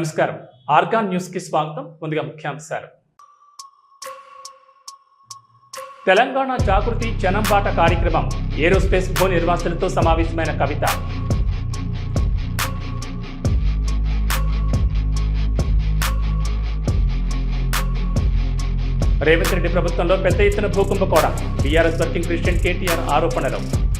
నమస్కారం. ఆర్గాన్ న్యూస్కి స్వాగతం. ముందుగా ముఖ్యాంశాలు. తెలంగాణ జాగృతి జనంబాట కార్యక్రమం ఏరోస్పేస్ భూ నిర్వాసులతో సమావేశమైన కవిత. రేవంత్ రెడ్డి ప్రభుత్వంలో పెద్ద ఎత్తున భూకుంభకోణం. బీఆర్ఎస్ వర్కింగ్ ప్రెసిడెంట్ కేటీఆర్ ఆరోపణలు.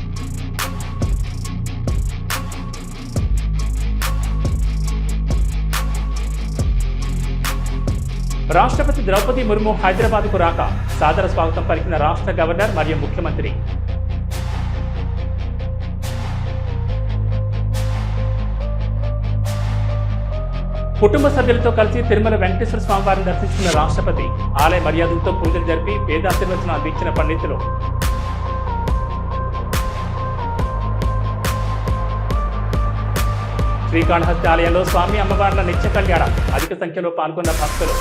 రాష్ట్రపతి ద్రౌపది ముర్ము హైదరాబాద్కు రాక సాదర స్వాగతం పలికిన రాష్ట్ర గవర్నర్ మరియు ముఖ్యమంత్రి. కుటుంబ సభ్యులతో కలిసి తిరుమల వెంకటేశ్వర స్వామివారిని దర్శించుకున్న రాష్ట్రపతి ఆలయ మర్యాదలతో పూజలు జరిపి వేదాశీర్వచనం అందించిన పండితులు. శ్రీకాళహస్తి ఆలయంలో స్వామి అమ్మవార్ల నిత్య కళ్యాణం అధిక సంఖ్యలో పాల్గొన్న భక్తులు.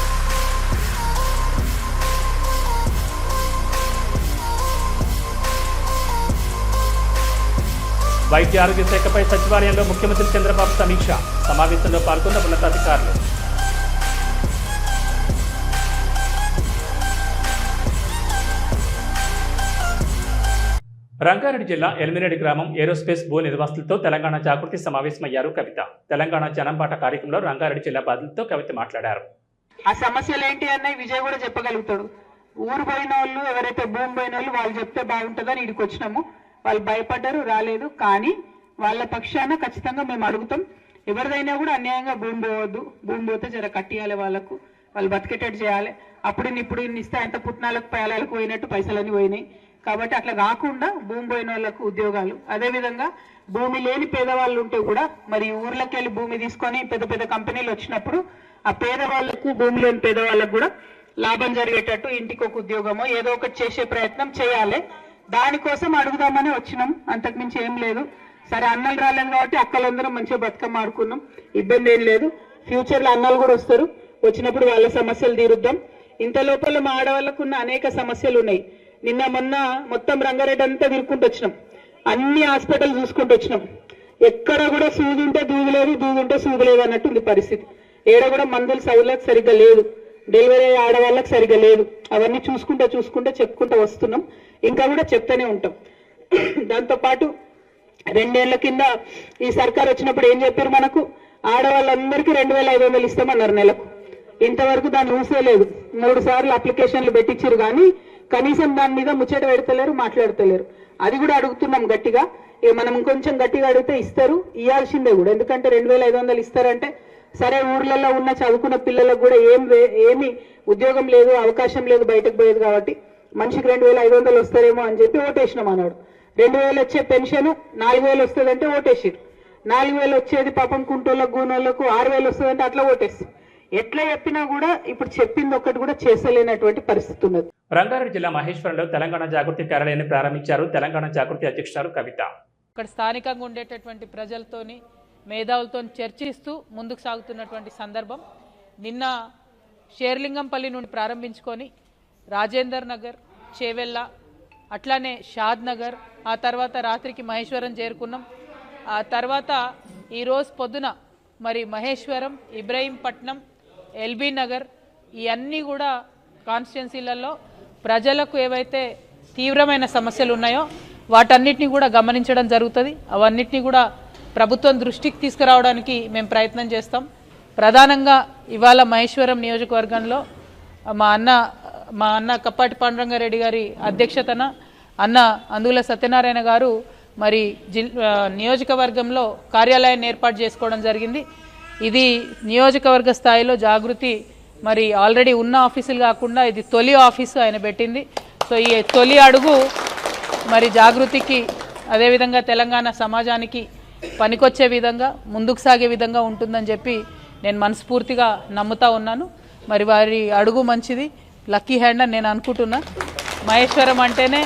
వైద్య ఆరోగ్య శాఖపై సచివాలయంలో ముఖ్యమంత్రి చంద్రబాబు సమీక్ష. సమావేశంలో పాల్గొన్న ఉన్నతాధికారులు. రంగారెడ్డి జిల్లా ఎల్మిరెడ్డి గ్రామం ఏరోస్పేస్ భూ నిర్వాసులతో తెలంగాణ జాగృతి సమావేశమయ్యారు కవిత. తెలంగాణ జనంబాట కార్యక్రమంలో రంగారెడ్డి జిల్లా బాధితులతో కవిత మాట్లాడారు. ఆ సమస్యలు ఏంటి అన్నవి విజయ్ కూడా చెప్పగలుగుతాడు. ఊరు పోయిన వాళ్ళు ఎవరైతే భూమి పోయిన వాళ్ళు వాళ్ళు చెప్తే బాగుంటుందని ఇక్కడికి వచ్చినాము. వాళ్ళు భయపడ్డారు రాలేదు. కానీ వాళ్ళ పక్షాన ఖచ్చితంగా మేము అడుగుతాం. ఎవరిదైనా కూడా అన్యాయంగా భూమి పోవద్దు భూమి పోతే జర కట్టియాలి వాళ్ళకు. వాళ్ళు బతికేటట్టు చేయాలి. అప్పుడు ఇప్పుడు ఇన్ని ఇస్తే అంత పుట్నాలకు పేలాలకు పోయినట్టు పైసలన్నీ పోయినాయి. కాబట్టి అట్లా కాకుండా భూమి పోయిన వాళ్ళకు ఉద్యోగాలు. అదేవిధంగా భూమి లేని పేదవాళ్ళు ఉంటే కూడా మరి ఊర్లోకి వెళ్ళి భూమి తీసుకొని పెద్ద పెద్ద కంపెనీలు వచ్చినప్పుడు ఆ పేదవాళ్ళకు భూమి లేని పేదవాళ్ళకు కూడా లాభం జరిగేటట్టు ఇంటికి ఒక ఉద్యోగమో ఏదో ఒకటి చేసే ప్రయత్నం చేయాలి. దానికోసం అడుగుదామని వచ్చినాం. అంతకుమించి ఏం లేదు. సరే అన్నలు రాలేదు కాబట్టి అక్కలందరం మంచిగా బతుకమ్మ ఆడుకున్నాం. ఇబ్బంది ఏం లేదు. ఫ్యూచర్లో అన్నలు కూడా వస్తారు. వచ్చినప్పుడు వాళ్ళ సమస్యలు తీరుద్దాం. ఇంత లోపల మా ఆడవాళ్ళకు ఉన్న అనేక సమస్యలు ఉన్నాయి. నిన్న మొన్న మొత్తం రంగారెడ్డి అంతా తిరుక్కుంటూ వచ్చినాం. అన్ని హాస్పిటల్ చూసుకుంటూ వచ్చినాం. ఎక్కడ కూడా సూది ఉంటే దూది లేదు ఉంటే సూది లేదు అన్నట్టు ఉంది పరిస్థితి. ఏడ కూడా మందులు సౌలత్ సరిగ్గా లేదు. డెలివరీ అయ్యే ఆడవాళ్ళకి సరిగా లేదు. అవన్నీ చూసుకుంటూ చూసుకుంటూ చెప్పుకుంటూ వస్తున్నాం. ఇంకా కూడా చెప్తూనే ఉంటాం. దాంతో పాటు రెండేళ్ళ కింద ఈ సర్కార్ వచ్చినప్పుడు ఏం చెప్పారు మనకు? ఆడవాళ్ళందరికీ రెండు వేల ఐదు వందలు ఇస్తామన్నారు నెలకు. ఇంతవరకు దాన్ని ఊసేలేదు మూడు సార్లు అప్లికేషన్లు పెట్టించారు కానీ కనీసం దాని మీద ముచ్చట పెడతలేరు మాట్లాడతలేరు. అది కూడా అడుగుతున్నాం గట్టిగా. ఇక మనం కొంచెం గట్టిగా అడిగితే ఇస్తారు. ఇవ్వాల్సిందే కూడా. ఎందుకంటే రెండు వేల ఐదు వందలు ఇస్తారంటే సరే ఊర్లలో ఉన్న చదువుకున్న పిల్లలకు కూడా ఏం ఏమి ఉద్యోగం లేదు అవకాశం లేదు బయటకు పోయేది కాబట్టి మనిషికి రెండు వేల ఐదు వందలు వస్తారేమో అని చెప్పి ఓటేసినాం అన్నాడు. రెండు వేలు వచ్చే పెన్షన్ నాలుగు వేలు వస్తుందంటే ఓటేసిరు. నాలుగు వేలు వచ్చేది పాపం కుంటోళ్ళకు గూనోళ్ళకు ఆరు వేలు వస్తుందంటే అట్లా ఓటేసి ఎట్లా చెప్పినా కూడా ఇప్పుడు చెప్పింది ఒక్కటి కూడా చేసలేనటువంటి పరిస్థితి ఉన్నది. రంగారెడ్డి జిల్లా మహేశ్వరంలో తెలంగాణ జాగృతి కార్యాలయాన్ని ప్రారంభించారు. తెలంగాణ జాగృతి అధ్యక్షురాలు కవిత. అక్కడ స్థానికంగా ఉండేటటువంటి ప్రజలతోని మేధావులతో చర్చిస్తూ ముందుకు సాగుతున్నటువంటి సందర్భం. నిన్న షేర్లింగంపల్లి నుండి ప్రారంభించుకొని రాజేందర్ నగర్ చేవెల్ల అట్లానే షాద్ నగర్ ఆ తర్వాత రాత్రికి మహేశ్వరం చేరుకున్నాం. ఆ తర్వాత ఈరోజు పొద్దున మరి మహేశ్వరం ఇబ్రహీంపట్నం ఎల్బీ నగర్ ఇవన్నీ కూడా కాన్స్టిట్యున్సీలలో ప్రజలకు ఏవైతే తీవ్రమైన సమస్యలు ఉన్నాయో వాటన్నిటిని కూడా గమనించడం జరుగుతుంది. అవన్నిటిని కూడా ప్రభుత్వం దృష్టికి తీసుకురావడానికి మేము ప్రయత్నం చేస్తాం. ప్రధానంగా ఇవాళ మహేశ్వరం నియోజకవర్గంలో మా అన్న మా అన్న కప్పాటి పాండురంగారెడ్డి గారి అధ్యక్షతన అన్న అందుల సత్యనారాయణ గారు మరి జిల్ నియోజకవర్గంలో కార్యాలయాన్ని ఏర్పాటు చేసుకోవడం జరిగింది. ఇది నియోజకవర్గ స్థాయిలో జాగృతి మరి ఆల్రెడీ ఉన్న ఆఫీసులు కాకుండా ఇది తొలి ఆఫీసు ఆయన పెట్టింది. సో ఈ తొలి అడుగు మరి జాగృతికి అదేవిధంగా తెలంగాణ సమాజానికి పనికొచ్చే విధంగా ముందుకు సాగే విధంగా ఉంటుందని చెప్పి నేను మనస్ఫూర్తిగా నమ్ముతా ఉన్నాను. మరి వారి అడుగు మంచిది. లక్కీ హ్యాండ్ అని నేను అనుకుంటున్నా. మహేశ్వరం అంటేనే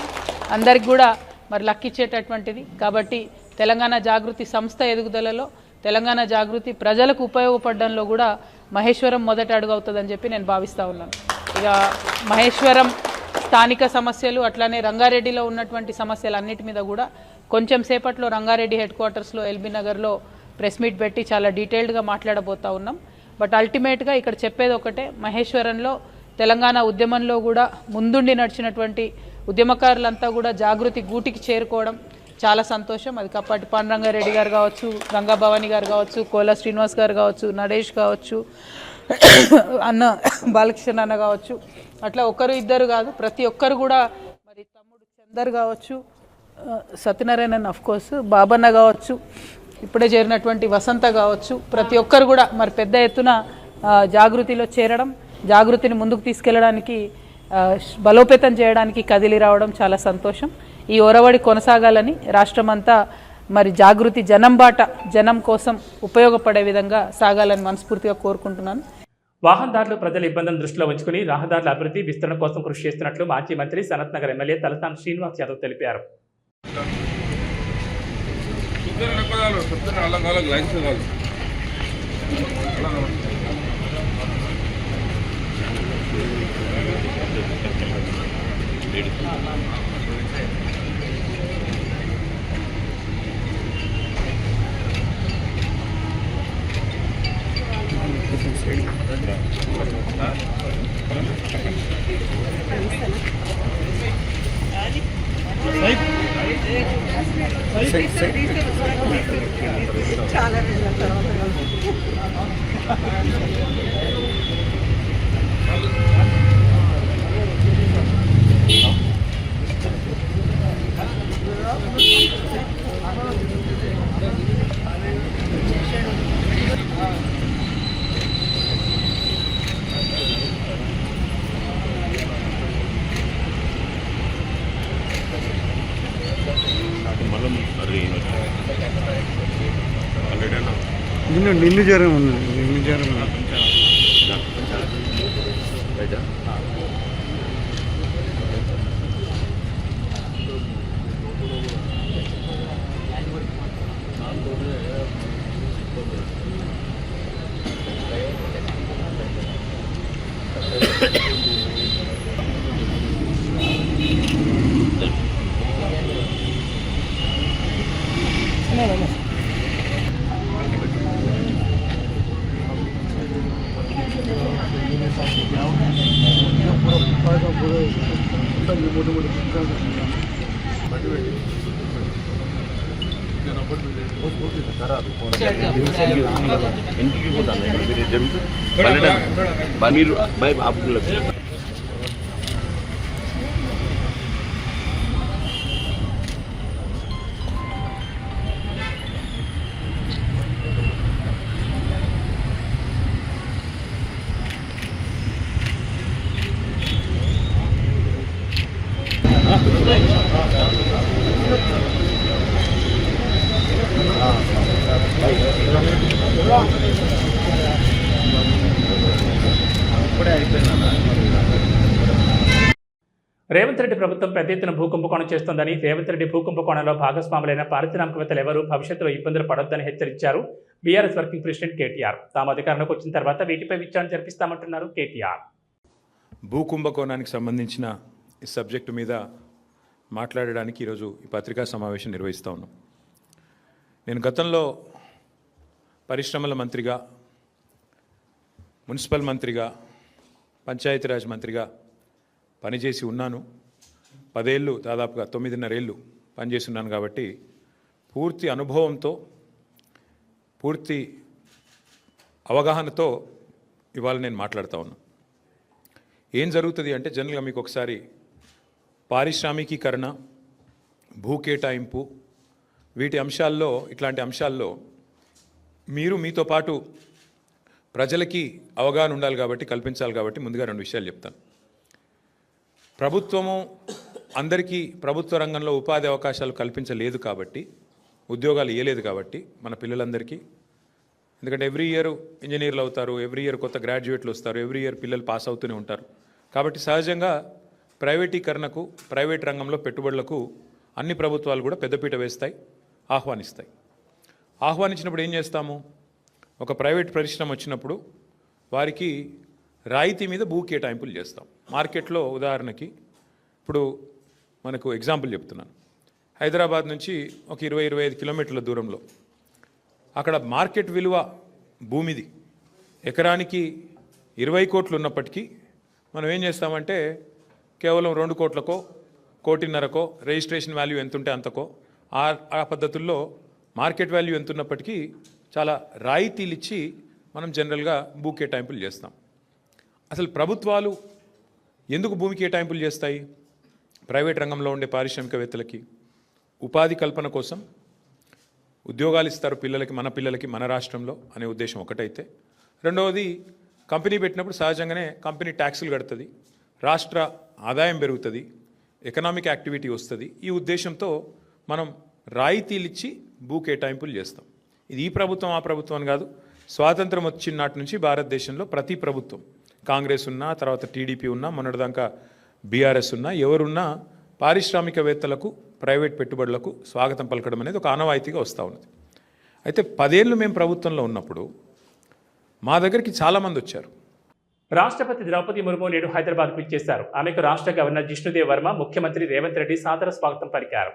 అందరికి కూడా మరి లక్కిచ్చేటటువంటిది కాబట్టి తెలంగాణ జాగృతి సంస్థ ఎదుగుదలలో తెలంగాణ జాగృతి ప్రజలకు ఉపయోగపడడంలో కూడా మహేశ్వరం మొదటి అడుగు అవుతుందని చెప్పి నేను భావిస్తూ ఉన్నాను. ఇక మహేశ్వరం స్థానిక సమస్యలు అట్లానే రంగారెడ్డిలో ఉన్నటువంటి సమస్యలు అన్నిటి మీద కూడా కొంచెం సేపట్లో రంగారెడ్డి హెడ్ క్వార్టర్స్లో ఎల్బీ నగర్లో ప్రెస్ మీట్ పెట్టి చాలా డీటెయిల్డ్గా మాట్లాడబోతా ఉన్నాం. బట్ అల్టిమేట్గా ఇక్కడ చెప్పేది ఒకటే మహేశ్వరంలో తెలంగాణ ఉద్యమంలో కూడా ముందుండి నడిచినటువంటి ఉద్యమకారులంతా కూడా జాగృతి గూటికి చేరుకోవడం చాలా సంతోషం. అది కప్పటి పాండురంగారెడ్డి గారు కావచ్చు గంగాభవాని గారు కావచ్చు కోలా శ్రీనివాస్ గారు కావచ్చు నరేష్ కావచ్చు అన్న బాలకృష్ణ అన్న కావచ్చు. అట్లా ఒకరు ఇద్దరు కాదు ప్రతి ఒక్కరు కూడా మరి తమ్ముడు చందర్ కావచ్చు సత్యనారాయణ అఫ్ కోర్స్ బాబన్న కావచ్చు ఇప్పుడే చేరినటువంటి వసంత కావచ్చు ప్రతి ఒక్కరు కూడా మరి పెద్ద ఎత్తున జాగృతిలో చేరడం జాగృతిని ముందుకు తీసుకెళ్ళడానికి బలోపేతం చేయడానికి కదిలి రావడం చాలా సంతోషం. ఈ ఒరవడి కొనసాగాలని రాష్ట్రమంతా మరి జాగృతి జనం బాట జనం కోసం ఉపయోగపడే విధంగా సాగాలని మనస్ఫూర్తిగా కోరుకుంటున్నాను. వాహనదారులు ప్రజల ఇబ్బందులను దృష్టిలో ఉంచుకుని రహదారుల అభివృద్ధి విస్తరణ కోసం కృషి చేస్తున్నట్లు మాజీ మంత్రి సనత్ నగర్ ఎమ్మెల్యే తలసాని శ్రీనివాస్ యాదవ్ తెలిపారు. సుద్దరు నెక్కదాలు సుద్దరు అల్లం కాలం లైన్స్ కాదు. నిన్ను నిన్ను జ్వరం ఉన్నది నిన్ను జ్వరం ఉన్నది ఇంటికి పోతాను మీరు జంపు అమీర్ బై ఆపులకు రేవంత్ రెడ్డి ప్రభుత్వం పెద్ద ఎత్తున భూకుంభకోణం చేస్తోందని రేవంత్ రెడ్డి భూకుంభకోణంలో భాగస్వాములైన పారిశ్రామికవేత్తలు ఎవరూ భవిష్యత్తులో ఇబ్బందులు పడొద్దని హెచ్చరించారు బీఆర్ఎస్ వర్కింగ్ ప్రెసిడెంట్ కేటీఆర్. తాము అధికారంలోకి వచ్చిన తర్వాత వీటిపై విచారణ జరిపిస్తామంటున్నారు కేటీఆర్. భూ కుంభకోణానికి సంబంధించిన ఈ సబ్జెక్టు మీద మాట్లాడడానికి ఈరోజు ఈ పత్రికా సమావేశం నిర్వహిస్తూ ఉన్నాం. నేను గతంలో పరిశ్రమల మంత్రిగా మున్సిపల్ మంత్రిగా పంచాయతీరాజ్ మంత్రిగా పనిచేసి ఉన్నాను. పదేళ్ళు దాదాపుగా తొమ్మిదిన్నరేళ్ళు పనిచేసి ఉన్నాను కాబట్టి పూర్తి అనుభవంతో పూర్తి అవగాహనతో ఇవాళ నేను మాట్లాడుతూ ఉన్నాను. ఏం జరుగుతుంది అంటే జనరల్గా మీకు ఒకసారి పారిశ్రామికీకరణ భూ కేటాయింపు వీటి అంశాల్లో ఇట్లాంటి అంశాల్లో మీరు మీతో పాటు ప్రజలకి అవగాహన ఉండాలి కాబట్టి కల్పించాలి కాబట్టి ముందుగా రెండు విషయాలు చెప్తాను. ప్రభుత్వము అందరికీ ప్రభుత్వ రంగంలో ఉపాధి అవకాశాలు కల్పించలేదు కాబట్టి ఉద్యోగాలు ఇవ్వలేదు కాబట్టి మన పిల్లలందరికీ. ఎందుకంటే ఎవ్రీ ఇయర్ ఇంజనీర్లు అవుతారు ఎవ్రీ ఇయర్ కొత్త గ్రాడ్యుయేట్లు వస్తారు ఎవ్రీ ఇయర్ పిల్లలు పాస్ అవుతూనే ఉంటారు. కాబట్టి సహజంగా ప్రైవేటీకరణకు ప్రైవేట్ రంగంలో పెట్టుబడులకు అన్ని ప్రభుత్వాలు కూడా పెద్దపీట వేస్తాయి ఆహ్వానిస్తాయి. ఆహ్వానించినప్పుడు ఏం చేస్తాము? ఒక ప్రైవేట్ పరిశ్రమ వచ్చినప్పుడు వారికి రాయితీ మీద భూ కేటాయింపులు చేస్తాం. మార్కెట్లో ఉదాహరణకి ఇప్పుడు మనకు ఎగ్జాంపుల్ చెప్తున్నాను. హైదరాబాద్ నుంచి ఒక ఇరవై ఇరవై ఐదు కిలోమీటర్ల దూరంలో అక్కడ మార్కెట్ విలువ భూమిది. ఎకరానికి ఇరవై కోట్లు ఉన్నప్పటికీ మనం ఏం చేస్తామంటే కేవలం రెండు కోట్లకో కోటిన్నరకో రిజిస్ట్రేషన్ వాల్యూ ఎంత ఉంటే అంతకో ఆ ఆ పద్ధతుల్లో మార్కెట్ వాల్యూ ఎంత ఉన్నప్పటికీ చాలా రాయితీలు ఇచ్చి మనం జనరల్గా భూ కేటాయింపులు చేస్తాం. అసలు ప్రభుత్వాలు ఎందుకు భూమి కేటాయింపులు చేస్తాయి? ప్రైవేట్ రంగంలో ఉండే పారిశ్రామికవేత్తలకి ఉపాధి కల్పన కోసం ఉద్యోగాలు ఇస్తారు పిల్లలకి మన పిల్లలకి మన రాష్ట్రంలో అనే ఉద్దేశం ఒకటైతే. రెండవది కంపెనీ పెట్టినప్పుడు సహజంగానే కంపెనీ ట్యాక్సులు కడుతుంది రాష్ట్ర ఆదాయం పెరుగుతుంది ఎకనామిక్ యాక్టివిటీ వస్తుంది. ఈ ఉద్దేశంతో మనం రాయితీలు ఇచ్చి భూ కేటాయింపులు చేస్తాం. ఇది ఈ ప్రభుత్వం ఆ ప్రభుత్వం కాదు. స్వాతంత్రం వచ్చిన నాటి నుంచి భారతదేశంలో ప్రతి ప్రభుత్వం కాంగ్రెస్ ఉన్నా తర్వాత టీడీపీ ఉన్నా మొన్నటిదాకా బీఆర్ఎస్ ఉన్నా ఎవరున్నా పారిశ్రామికవేత్తలకు ప్రైవేట్ పెట్టుబడులకు స్వాగతం పలకడం అనేది ఒక ఆనవాయితీగా వస్తూ ఉన్నది. అయితే పదేళ్ళు మేము ప్రభుత్వంలో ఉన్నప్పుడు మా దగ్గరికి చాలామంది వచ్చారు. రాష్ట్రపతి ద్రౌపది ముర్ము నేడు హైదరాబాద్కు ఇచ్చేశారు ఆమెకు రాష్ట్ర గవర్నర్ జిష్ణుదేవ్ వర్మ ముఖ్యమంత్రి రేవంత్ రెడ్డి సాదర స్వాగతం పలికారు.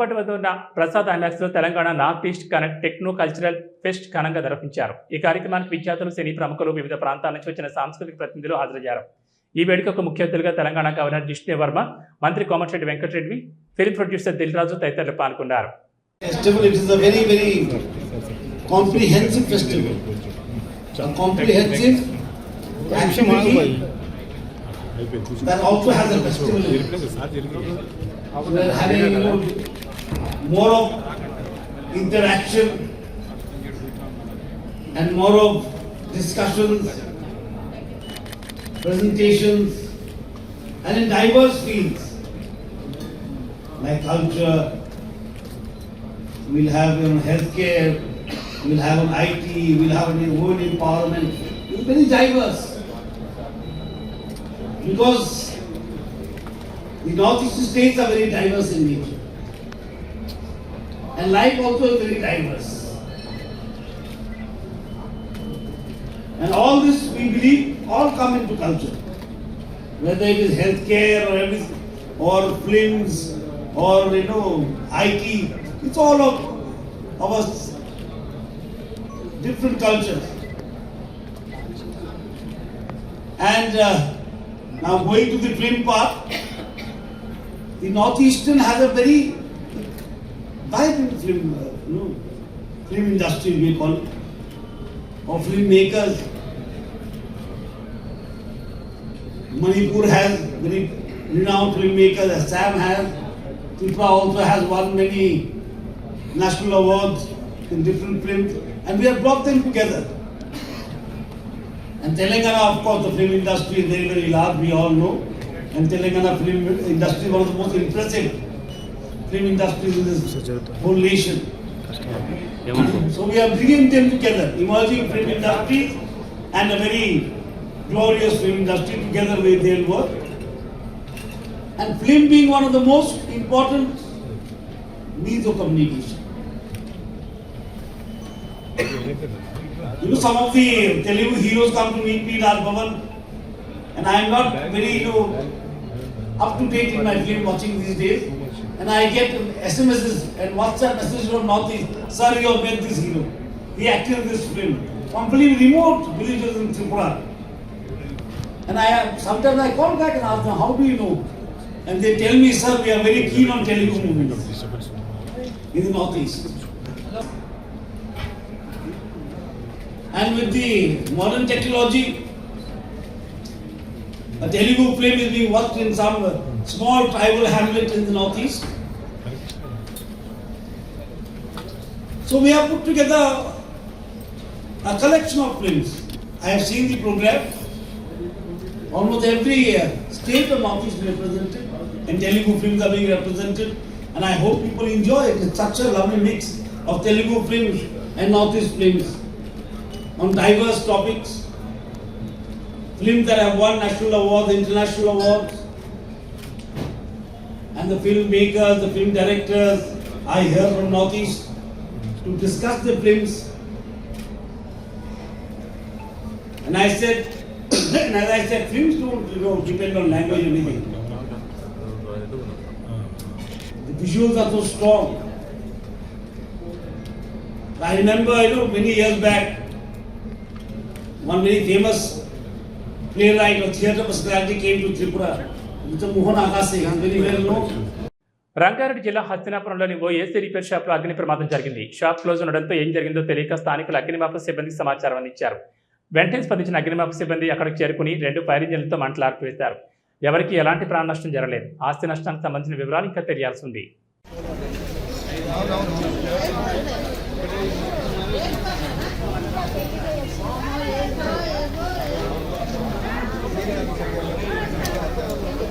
ట్యాంక్ వద్ద ఉన్న Prasad ఐమాక్స్లో Telangana north east connect techno cultural fest ఘనంగా నిర్వహించారు. ఈ కార్యక్రమానికి విద్యార్థులు సినీ ప్రముఖులు వివిధ ప్రాంతాల నుంచి వచ్చిన సాంస్కృతిక ప్రతినిధులు హాజరయ్యారు. ఈ వేడుకకు ముఖ్య అతిథులుగా తెలంగాణ గవర్నర్ జిష్ణు వర్మ మంత్రి కోమటిరెడ్డి వెంకటరెడ్డి ఫిల్మ్ ప్రొడ్యూసర్ దిల్ రాజు తదితరులు పాల్గొన్నారు. That also has a festival. We are having you know, more of interaction and more of discussions, presentations, and in diverse fields like culture, we'll have you know, healthcare, we'll have on IT, we'll have an women empowerment. It's very diverse. Because the northeastern states are very diverse in nature. And life also is very diverse. And all this, we believe, all come into culture. Whether it is healthcare or everything, or films, or you know, IT, it's all of our different cultures. And uh, now going to the film part, the Northeastern has a very vibrant film, uh, you know, film industry we call it, or filmmakers. Manipur has very renowned filmmakers, Assam has, Tripura also has won many national awards in different films, and we have brought them together. And Telangana, of course, the film industry is very, very large, we all know. And Telangana film industry one of the most impressive film industries in this whole nation. So we are bringing them together, emerging film industry and a very glorious film industry together with their work. And film being one of the most important means of communication. You know, some of the Telugu heroes come to meet me in Raj Bhavan, and I am not very, you know, up to date in my film watching these days. And I get SMSs and WhatsApp messages from Northeast, sir, you have met this hero. He acted in this film. Completely remote villages in Tripura. And I have, sometimes I call back and ask them, how do you know? And they tell me, sir, we are very keen on Telugu movies in the Northeast. And with the modern technology, a Telugu film is being worked in some small tribal hamlet in the northeast. So we have put together a collection of films. I have seen the program. Almost every uh, state of northeast is represented, and Telugu films are being represented. And I hope people enjoy it. It's such a lovely mix of Telugu films and northeast films on diverse topics films that have won national awards, international awards, and the filmmakers, the film directors I here from Northeast to discuss the films. And I said, and as I said, films don't you know, depend on language or anything. The visuals are so strong. I remember, you know, many years back, one very famous playwright or theatre personality came to Tripura. Mr. Rangareddy జిల్లా హస్తినాపురంలోని ఓ AC repair షాప్లో అగ్ని ప్రమాదం జరిగింది. Shop close ఉండడంతో ఏం జరిగిందో తెలియక స్థానికులు అగ్నిమాపక సిబ్బందికి సమాచారం అందించారు వెంటనే స్పందించిన అగ్నిమాపక సిబ్బంది అక్కడికి చేరుకుని రెండు ఫైర్ ఇంజన్లతో మంటలు ఆర్పివేశారు ఎవరికి ఎలాంటి ప్రాణ నష్టం జరగలేదు. ఆస్తి నష్టానికి సంబంధించిన వివరాలు ఇంకా తెలియాల్సి ఉంది.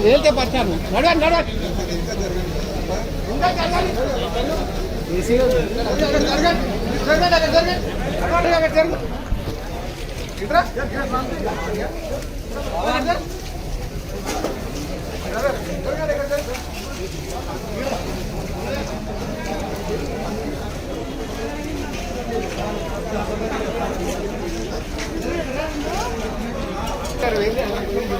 నువ్వు వేలితే పరిచాను నడవండి నడవండి. జరగండి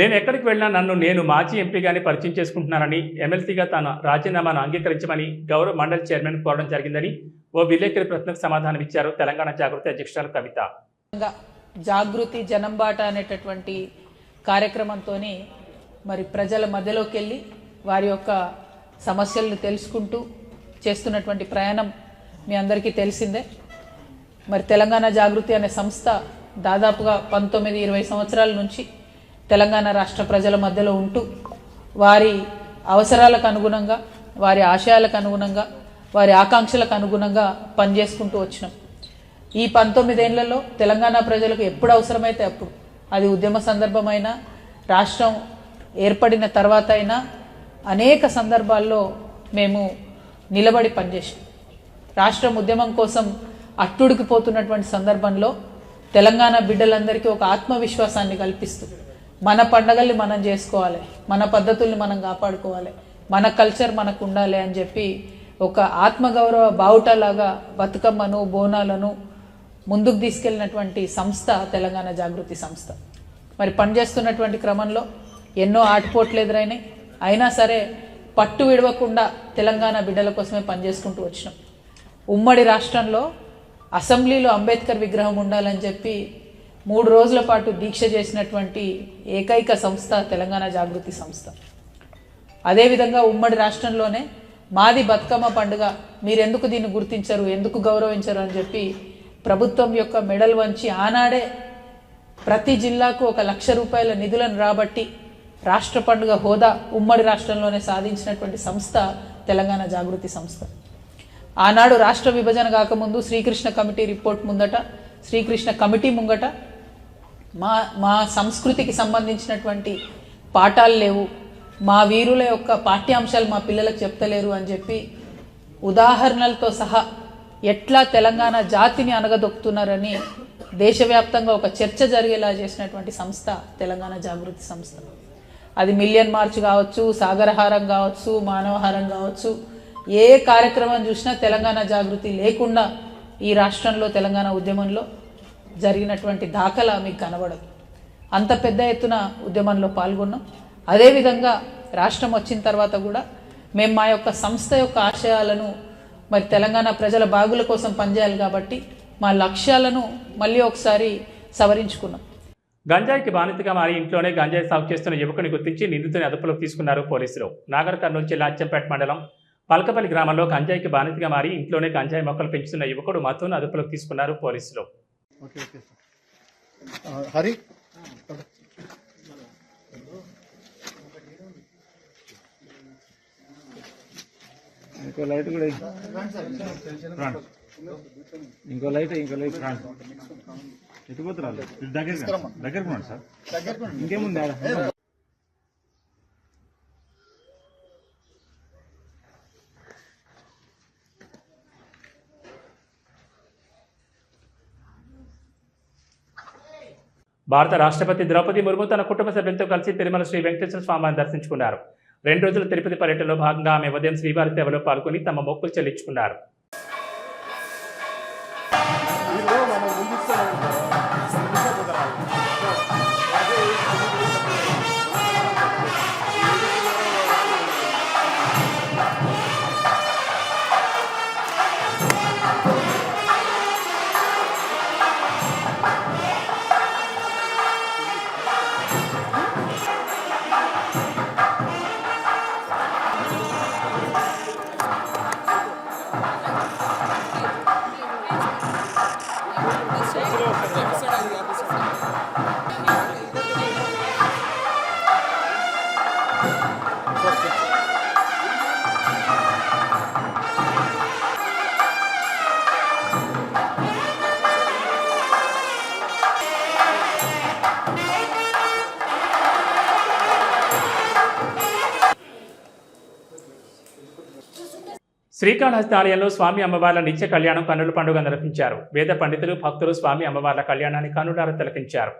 నేను ఎక్కడికి వెళ్ళినా నన్ను నేను మాజీ ఎంపీగానే పరిచయం చేసుకుంటున్నానని ఎమ్మెల్సీగా తన రాజీనామాను అంగీకరించమని గౌరవ మండలి చైర్మన్ కోరడం జరిగిందని ఓ విలేకరి ప్రశ్నకు సమాధానం ఇచ్చారు తెలంగాణ జాగృతి అధ్యక్షురాలు కవిత. జాగృతి జనంబాట అనేటటువంటి కార్యక్రమంతో మరి ప్రజల మధ్యలోకి వెళ్ళి వారి యొక్క సమస్యలను తెలుసుకుంటూ చేస్తున్నటువంటి ప్రయాణం మీ అందరికీ తెలిసిందే. మరి తెలంగాణ జాగృతి అనే సంస్థ దాదాపుగా పంతొమ్మిది ఇరవై సంవత్సరాల నుంచి తెలంగాణ రాష్ట్ర ప్రజల మధ్యలో ఉంటూ వారి అవసరాలకు అనుగుణంగా వారి ఆశయాలకు అనుగుణంగా వారి ఆకాంక్షలకు అనుగుణంగా పనిచేసుకుంటూ వచ్చినాం. ఈ పంతొమ్మిదేళ్ళలో తెలంగాణ ప్రజలకు ఎప్పుడు అవసరమైతే అప్పుడు అది ఉద్యమ సందర్భమైన రాష్ట్రం ఏర్పడిన తర్వాత అయినా అనేక సందర్భాల్లో మేము నిలబడి పనిచేసాం రాష్ట్రం ఉద్యమం కోసం అట్టుడికిపోతున్నటువంటి సందర్భంలో తెలంగాణ బిడ్డలందరికీ ఒక ఆత్మవిశ్వాసాన్ని కల్పిస్తూ మన పండగల్ని మనం చేసుకోవాలి. మన పద్ధతుల్ని మనం కాపాడుకోవాలి. మన కల్చర్ మనకు ఉండాలి అని చెప్పి ఒక ఆత్మగౌరవ బావుటలాగా బతుకమ్మను బోనాలను ముందుకు తీసుకెళ్ళినటువంటి సంస్థ తెలంగాణ జాగృతి సంస్థ. మరి పనిచేస్తున్నటువంటి క్రమంలో ఎన్నో ఆటపోట్లు ఎదురైనాయి. అయినా సరే పట్టు విడవకుండా తెలంగాణ బిడ్డల కోసమే పనిచేసుకుంటూ వచ్చినాం. ఉమ్మడి రాష్ట్రంలో అసెంబ్లీలో అంబేద్కర్ విగ్రహం ఉండాలని చెప్పి మూడు రోజుల పాటు దీక్ష చేసినటువంటి ఏకైక సంస్థ తెలంగాణ జాగృతి సంస్థ. అదేవిధంగా ఉమ్మడి రాష్ట్రంలోనే మాది బతుకమ్మ పండుగ మీరెందుకు దీన్ని గుర్తించరు ఎందుకు గౌరవించరు అని చెప్పి ప్రభుత్వం యొక్క మెడల్ వంచి ఆనాడే ప్రతి జిల్లాకు ఒక లక్ష రూపాయల నిధులను రాబట్టి రాష్ట్ర పండుగ హోదా ఉమ్మడి రాష్ట్రంలోనే సాధించినటువంటి సంస్థ తెలంగాణ జాగృతి సంస్థ. ఆనాడు రాష్ట్ర విభజన కాకముందు శ్రీకృష్ణ కమిటీ రిపోర్ట్ ముందట శ్రీకృష్ణ కమిటీ ముంగట మా మా సంస్కృతికి సంబంధించినటువంటి పాఠాలు లేవు. మా వీరుల యొక్క పాఠ్యాంశాలు మా పిల్లలకు చెప్తలేరు అని చెప్పి ఉదాహరణలతో సహా ఎట్లా తెలంగాణ జాతిని అనగదొక్కుతున్నారని దేశవ్యాప్తంగా ఒక చర్చ జరిగేలా చేసినటువంటి సంస్థ తెలంగాణ జాగృతి సంస్థ. అది మిలియన్ మార్చ్ కావచ్చు సాగరహారం కావచ్చు మానవహారం కావచ్చు ఏ కార్యక్రమం చూసినా తెలంగాణ జాగృతి లేకుండా ఈ రాష్ట్రంలో తెలంగాణ ఉద్యమంలో జరిగినటువంటి దాఖలా మీకు కనబడదు. అంత పెద్ద ఎత్తున ఉద్యమంలో పాల్గొన్నాం. అదేవిధంగా రాష్ట్రం వచ్చిన తర్వాత కూడా మేము మా యొక్క సంస్థ యొక్క ఆశయాలను మరి తెలంగాణ ప్రజల బాగుల కోసం పనిచేయాలి కాబట్టి మా లక్ష్యాలను మళ్ళీ ఒకసారి సవరించుకున్నాం. గంజాయికి బానితగా మారి ఇంట్లోనే గంజాయి సాగు చేస్తున్న యువకుని గుర్తించి నిందితుని అదుపులోకి తీసుకున్నారు పోలీసులు. నాగర్ కర్నూలు జిల్లా అచ్చంపేట మండలం పలకపల్లి గ్రామంలో గంజాయికి బానితగా మారి ఇంట్లోనే గంజాయి మొక్కలు పెంచుతున్న యువకుడు మధును అదుపులోకి తీసుకున్నారు పోలీసులు. ఓకే ఓకే ఆ, హరి? ఇంకో లైట్ కూడా. ఇంకో లైట్ ఇంకో లైట్ ఫ్రంట్ ఎత్తిపోతున్నారు దగ్గర దగ్గర సార్. ఇంకేముంది భారత రాష్ట్రపతి ద్రౌపది ముర్ము తన కుటుంబ సభ్యులతో కలిసి తిరుమల శ్రీ వెంకటేశ్వర స్వామిని దర్శించుకున్నారు. రెండు రోజుల తిరుపతి పర్యటనలో భాగంగా ఆమె ఉదయం శ్రీవారి సేవలో పాల్గొని తమ మొక్కులు చెల్లించుకున్నారు. శ్రీకాళహస్తి ఆలయంలో స్వామి అమ్మవార్ల నిత్య కళ్యాణం కన్నుల పండుగ నిర్వహించారు. వేద పండితులు భక్తులు స్వామి అమ్మవార్ల కళ్యాణాన్ని కన్నులారా తిలకించారు.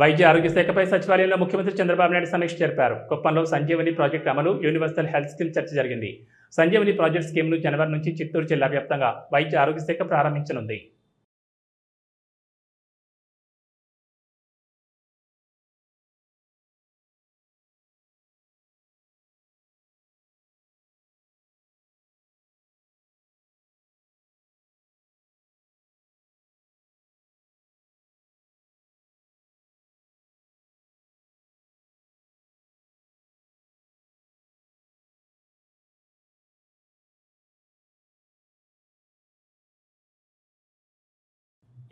వైద్య ఆరోగ్య శాఖపై సచివాలయంలో ముఖ్యమంత్రి చంద్రబాబు నాయుడు సమీక్ష జరిపారు. కుప్పంలో సంజీవని ప్రాజెక్టు అమలు యూనివర్సల్ హెల్త్ స్కీమ్ చర్చ జరిగింది. సంజీవని ప్రాజెక్ట్ స్కీమ్ను జనవరి నుంచి చిత్తూరు జిల్లా వ్యాప్తంగా వైద్య ఆరోగ్య శాఖ ప్రారంభించనుంది.